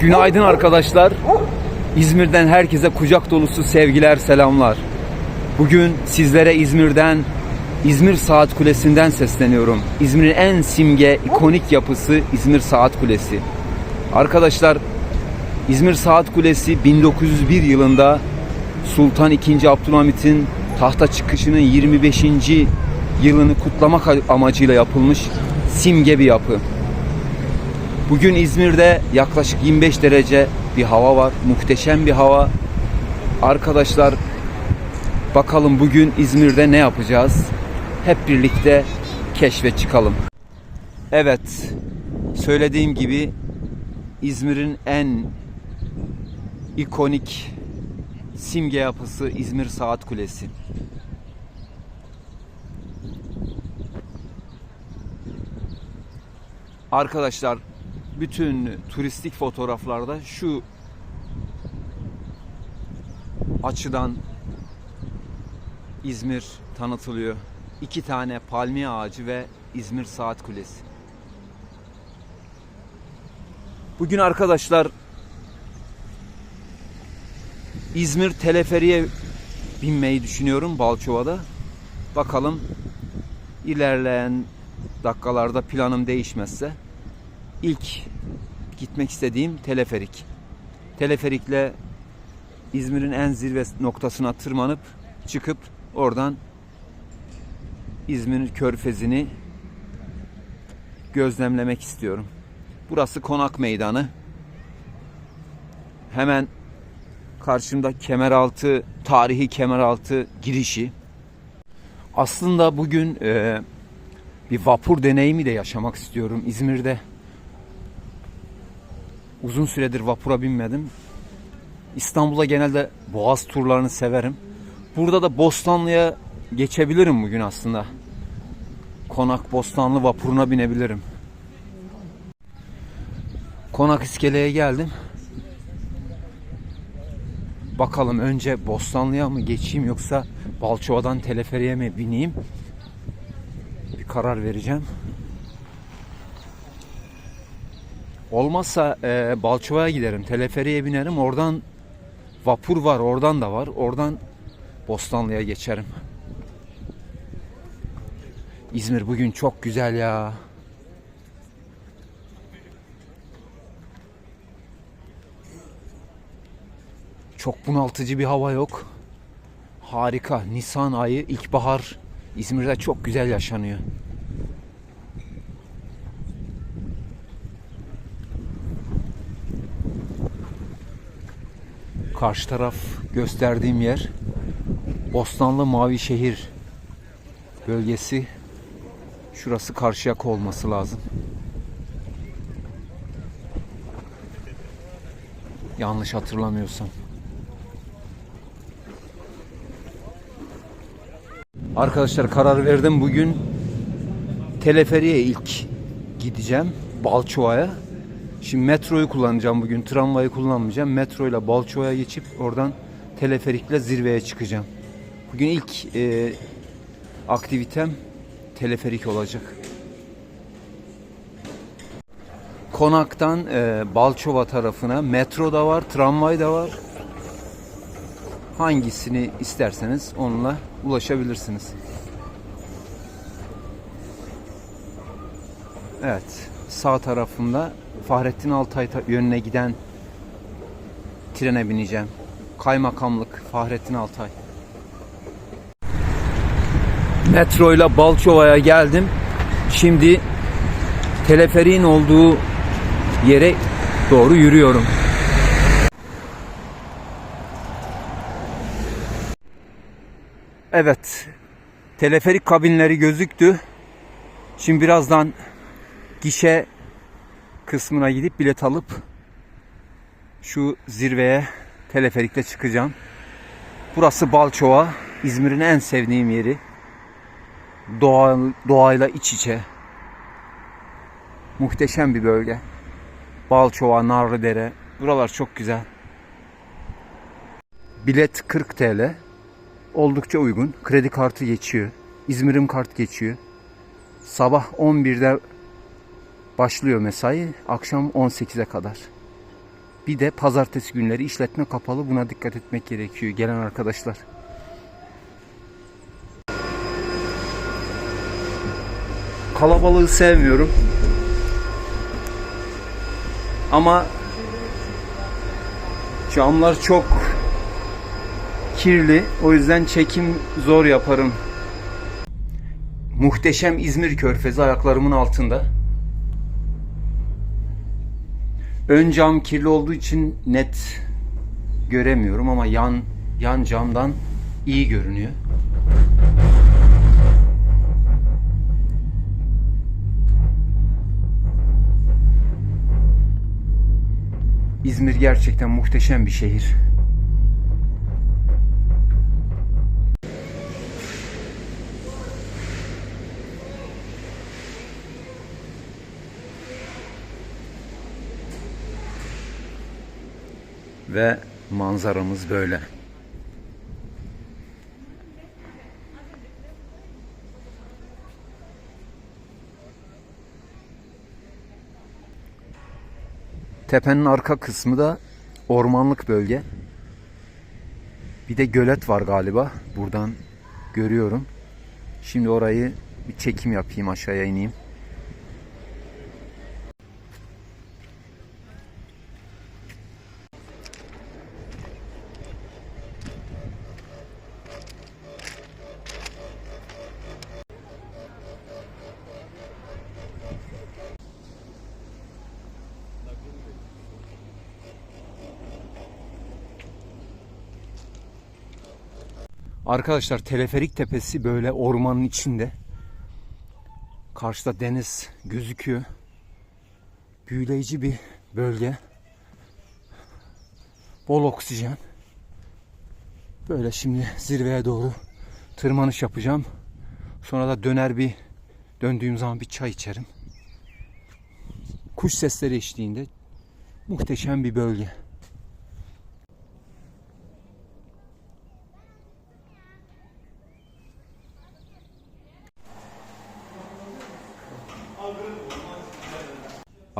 Günaydın arkadaşlar. İzmir'den herkese kucak dolusu sevgiler, selamlar. Bugün sizlere İzmir'den, İzmir Saat Kulesi'nden sesleniyorum. İzmir'in en simge, ikonik yapısı İzmir Saat Kulesi. Arkadaşlar, İzmir Saat Kulesi 1901 yılında Sultan II. Abdülhamit'in tahta çıkışının 25. yılını kutlamak amacıyla yapılmış simge bir yapı. Bugün İzmir'de yaklaşık 25 derece bir hava var. Muhteşem bir hava. Arkadaşlar bakalım bugün İzmir'de ne yapacağız? Hep birlikte keşfe çıkalım. Evet. Söylediğim gibi İzmir'in en ikonik simge yapısı İzmir Saat Kulesi. Arkadaşlar bütün turistik fotoğraflarda şu açıdan İzmir tanıtılıyor. İki tane palmiye ağacı ve İzmir Saat Kulesi. Bugün arkadaşlar İzmir teleferiye binmeyi düşünüyorum Balçova'da. Bakalım ilerleyen dakikalarda planım değişmezse ilk gitmek istediğim teleferik. Teleferikle İzmir'in en zirve noktasına tırmanıp çıkıp oradan İzmir Körfezi'ni gözlemlemek istiyorum. Burası Konak Meydanı. Hemen karşımda Kemeraltı, tarihi Kemeraltı girişi. Aslında bugün e, bir vapur deneyimi de yaşamak istiyorum İzmir'de. Uzun süredir vapura binmedim. İstanbul'a genelde boğaz turlarını severim. Burada da Bostanlı'ya geçebilirim bugün aslında. Konak Bostanlı vapuruna binebilirim. Konak iskeleye geldim. Bakalım önce Bostanlı'ya mı geçeyim yoksa Balçova'dan teleferiye mi bineyim? Bir karar vereceğim. Olmazsa e, Balçova'ya giderim. Teleferiye binerim. Oradan vapur var. Oradan da var. Oradan Bostanlı'ya geçerim. İzmir bugün çok güzel ya. Çok bunaltıcı bir hava yok. Harika. Nisan ayı, ilkbahar İzmir'de çok güzel yaşanıyor. Karşı taraf gösterdiğim yer Bostanlı Mavişehir bölgesi. Şurası Karşıyaka olması lazım. Yanlış hatırlamıyorsam. Arkadaşlar karar verdim bugün teleferiye ilk gideceğim Balçova'ya. Şimdi metroyu kullanacağım bugün. Tramvayı kullanmayacağım. Metro ile Balçova'ya geçip oradan teleferikle zirveye çıkacağım. Bugün ilk e, aktivitem teleferik olacak. Konaktan e, Balçova tarafına metro da var, tramvay da var. Hangisini isterseniz onunla ulaşabilirsiniz. Evet, sağ tarafında Fahrettin Altay ta- yönüne giden trene bineceğim. Kaymakamlık Fahrettin Altay. Metro ile Balçova'ya geldim. Şimdi teleferiğin olduğu yere doğru yürüyorum. Evet. Teleferik kabinleri gözüktü. Şimdi birazdan gişe kısmına gidip bilet alıp şu zirveye teleferikle çıkacağım. Burası Balçova. İzmir'in en sevdiğim yeri. Doğa, doğayla iç içe. Muhteşem bir bölge. Balçova, Narlıdere. Buralar çok güzel. Bilet 40 TL. Oldukça uygun. Kredi kartı geçiyor. İzmir'im kart geçiyor. Sabah 11'de başlıyor mesai. Akşam 18'e kadar. Bir de pazartesi günleri işletme kapalı. Buna dikkat etmek gerekiyor gelen arkadaşlar. Kalabalığı sevmiyorum. Ama camlar çok kirli. O yüzden çekim zor yaparım. Muhteşem İzmir Körfezi ayaklarımın altında. Ön cam kirli olduğu için net göremiyorum ama yan yan camdan iyi görünüyor. İzmir gerçekten muhteşem bir şehir. Ve manzaramız böyle. Tepenin arka kısmı da ormanlık bölge. Bir de gölet var galiba. Buradan görüyorum. Şimdi orayı bir çekim yapayım aşağıya ineyim. Arkadaşlar teleferik tepesi böyle ormanın içinde. Karşıda deniz gözüküyor. Büyüleyici bir bölge. Bol oksijen. Böyle şimdi zirveye doğru tırmanış yapacağım. Sonra da döner bir döndüğüm zaman bir çay içerim. Kuş sesleri eşliğinde muhteşem bir bölge.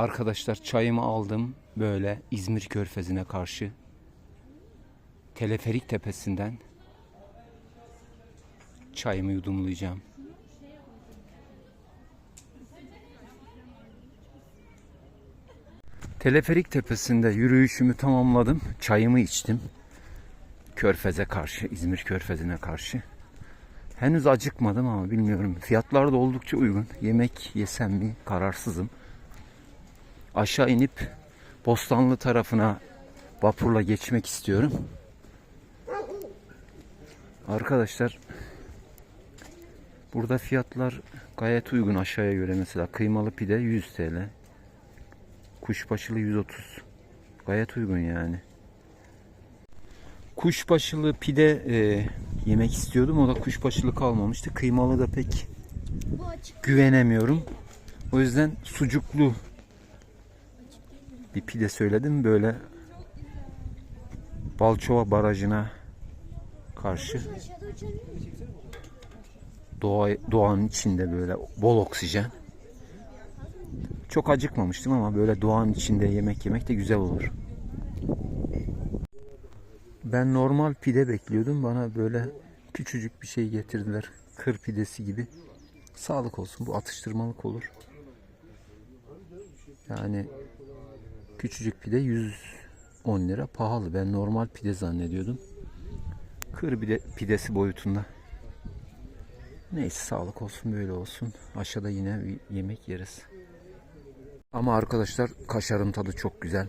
Arkadaşlar çayımı aldım böyle İzmir Körfezi'ne karşı. Teleferik tepesinden çayımı yudumlayacağım. Teleferik tepesinde yürüyüşümü tamamladım. Çayımı içtim. Körfez'e karşı, İzmir Körfezi'ne karşı. Henüz acıkmadım ama bilmiyorum. Fiyatlar da oldukça uygun. Yemek yesem mi kararsızım aşağı inip Bostanlı tarafına vapurla geçmek istiyorum. Arkadaşlar burada fiyatlar gayet uygun aşağıya göre mesela kıymalı pide 100 TL. Kuşbaşılı 130. Gayet uygun yani. Kuşbaşılı pide e, yemek istiyordum. O da kuşbaşılı kalmamıştı. Kıymalı da pek güvenemiyorum. O yüzden sucuklu bir pide söyledim böyle Balçova Barajı'na karşı doğa, doğanın içinde böyle bol oksijen. Çok acıkmamıştım ama böyle doğanın içinde yemek yemek de güzel olur. Ben normal pide bekliyordum. Bana böyle küçücük bir şey getirdiler. Kır pidesi gibi. Sağlık olsun. Bu atıştırmalık olur. Yani Küçücük pide 110 lira pahalı. Ben normal pide zannediyordum. Kır pide, pidesi boyutunda. Neyse sağlık olsun böyle olsun. Aşağıda yine bir yemek yeriz. Ama arkadaşlar kaşarın tadı çok güzel.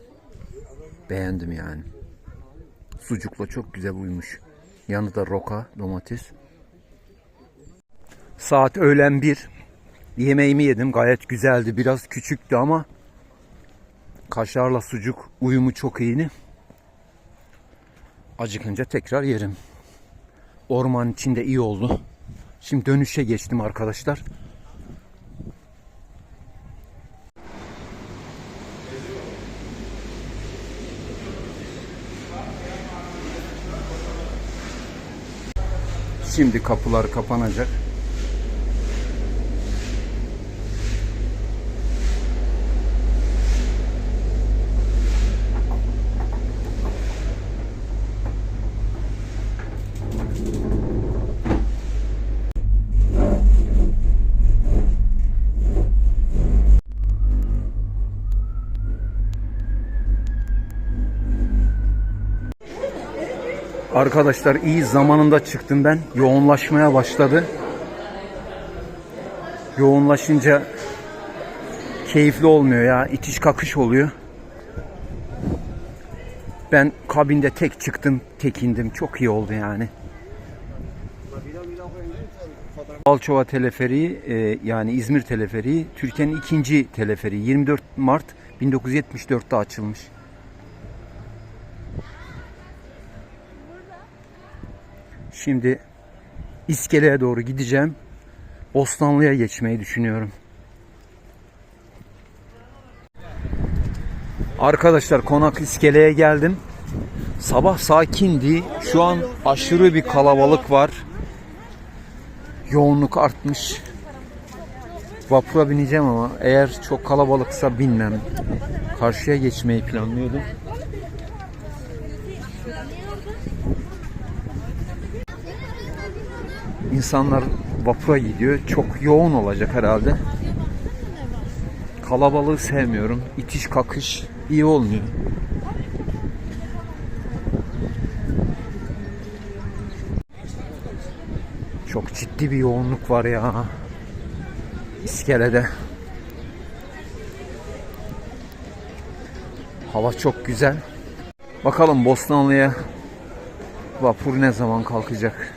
Beğendim yani. Sucukla çok güzel uymuş. Yanında roka, domates. Saat öğlen bir. Yemeğimi yedim. Gayet güzeldi. Biraz küçüktü ama Kaşarla sucuk uyumu çok iyiydi. Acıkınca tekrar yerim. Orman içinde iyi oldu. Şimdi dönüşe geçtim arkadaşlar. Şimdi kapılar kapanacak. Arkadaşlar iyi zamanında çıktım ben. Yoğunlaşmaya başladı. Yoğunlaşınca keyifli olmuyor ya. İtiş kakış oluyor. Ben kabinde tek çıktım, tek indim. Çok iyi oldu yani. Balçova Teleferiği e, yani İzmir Teleferiği Türkiye'nin ikinci teleferiği 24 Mart 1974'te açılmış. Şimdi İskele'ye doğru gideceğim. Bostanlı'ya geçmeyi düşünüyorum. Arkadaşlar Konak İskele'ye geldim. Sabah sakindi. Şu an aşırı bir kalabalık var. Yoğunluk artmış. Vapura bineceğim ama eğer çok kalabalıksa binmem. Karşıya geçmeyi planlıyordum. İnsanlar vapura gidiyor. Çok yoğun olacak herhalde. Kalabalığı sevmiyorum. İtiş kakış iyi olmuyor. Çok ciddi bir yoğunluk var ya. İskelede. Hava çok güzel. Bakalım Bostanlı'ya vapur ne zaman kalkacak?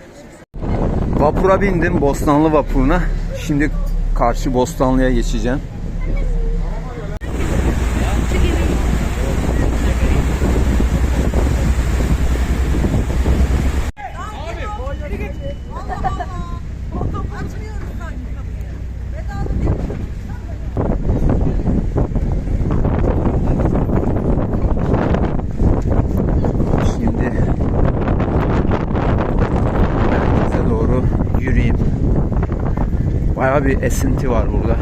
Vapura bindim Bostanlı vapuruna. Şimdi karşı Bostanlı'ya geçeceğim. Şimdi merkeze doğru yürüyeyim. Bayağı bir esinti var burada.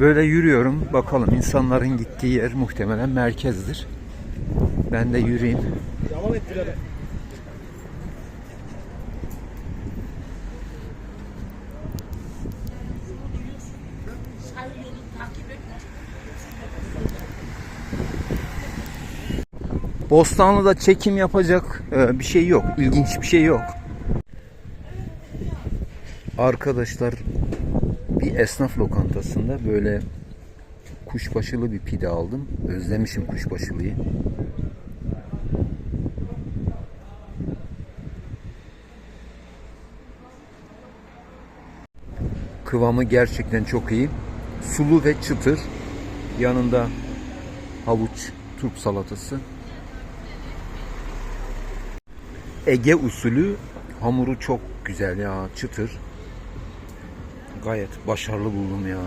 Böyle yürüyorum. Bakalım insanların gittiği yer muhtemelen merkezdir. Ben de yürüyeyim. Bostanlı'da çekim yapacak e, bir şey yok. İlginç bir şey yok. Arkadaşlar bir esnaf lokantasında böyle kuşbaşılı bir pide aldım. Özlemişim kuşbaşılıyı. Kıvamı gerçekten çok iyi. Sulu ve çıtır. Yanında havuç, turp salatası. Ege usulü hamuru çok güzel ya çıtır. Gayet başarılı buldum ya.